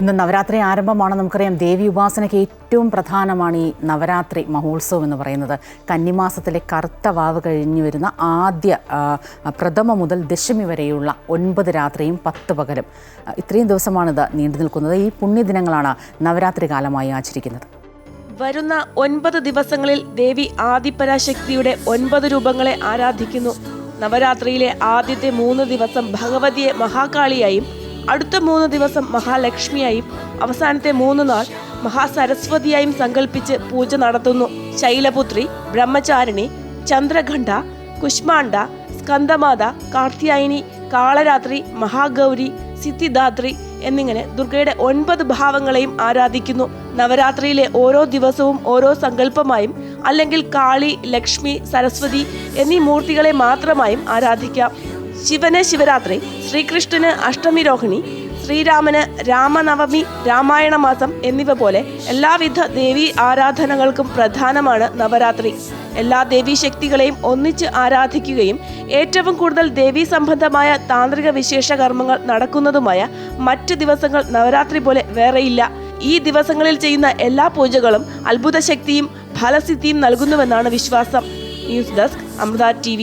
ഇന്ന് നവരാത്രി ആരംഭമാണ്. നമുക്കറിയാം ദേവി ഉപാസനയ്ക്ക് ഏറ്റവും പ്രധാനമാണ് ഈ നവരാത്രി മഹോത്സവം എന്ന് പറയുന്നത്. കന്നിമാസത്തിലെ കറുത്ത വാവ് കഴിഞ്ഞു വരുന്ന ആദ്യ പ്രഥമ മുതൽ ദശമി വരെയുള്ള ഒൻപത് രാത്രിയും പത്ത് പകലും. ഇത്രയും ദിവസമാണിത് നീണ്ടു നിൽക്കുന്നത്. ഈ പുണ്യദിനങ്ങളാണ് നവരാത്രി കാലമായി ആചരിക്കുന്നത്. വരുന്ന ഒൻപത് ദിവസങ്ങളിൽ ദേവി ആദിപരാശക്തിയുടെ ഒൻപത് രൂപങ്ങളെ ആരാധിക്കുന്നു. നവരാത്രിയിലെ ആദ്യത്തെ മൂന്ന് ദിവസം ഭഗവതിയെ മഹാകാളിയായും അടുത്ത മൂന്ന് ദിവസം മഹാലക്ഷ്മിയായും അവസാനത്തെ മൂന്ന് നാൾ മഹാസരസ്വതിയായും സങ്കല്പിച്ച് പൂജ നടത്തുന്നു. ശൈലപുത്രി ബ്രഹ്മചാരിണി ചന്ദ്രഘണ്ഠ കുഷ്മാണ്ഡ സ്കന്ദമാത കാർത്യായനി കാളരാത്രി മഹാഗൗരി സിദ്ധിദാത്രി എന്നിങ്ങനെ ദുർഗയുടെ ഒൻപത് ഭാവങ്ങളെയും ആരാധിക്കുന്നു. നവരാത്രിയിലെ ഓരോ ദിവസവും ഓരോ സങ്കല്പമായും അല്ലെങ്കിൽ കാളി ലക്ഷ്മി സരസ്വതി എന്നീ മൂർത്തികളെ മാത്രമായും ആരാധിക്കാം. ശിവന് ശിവരാത്രി ശ്രീകൃഷ്ണന് അഷ്ടമി രോഹിണി ശ്രീരാമന് രാമനവമി രാമായണ മാസം എന്നിവ പോലെ എല്ലാവിധ ദേവീ ആരാധനകൾക്കും പ്രധാനമാണ് നവരാത്രി. എല്ലാ ദേവീ ശക്തികളെയും ഒന്നിച്ച് ആരാധിക്കുകയും ഏറ്റവും കൂടുതൽ ദേവീ സംബന്ധമായ താന്ത്രിക വിശേഷ കർമ്മങ്ങൾ നടക്കുന്നതുമായ മറ്റ് ദിവസങ്ങൾ നവരാത്രി പോലെ വേറെയില്ല. ഈ ദിവസങ്ങളിൽ ചെയ്യുന്ന എല്ലാ പൂജകളും അത്ഭുത ശക്തിയും ഫലസിദ്ധിയും നൽകുന്നുവെന്നാണ് വിശ്വാസം. News desk Amrita T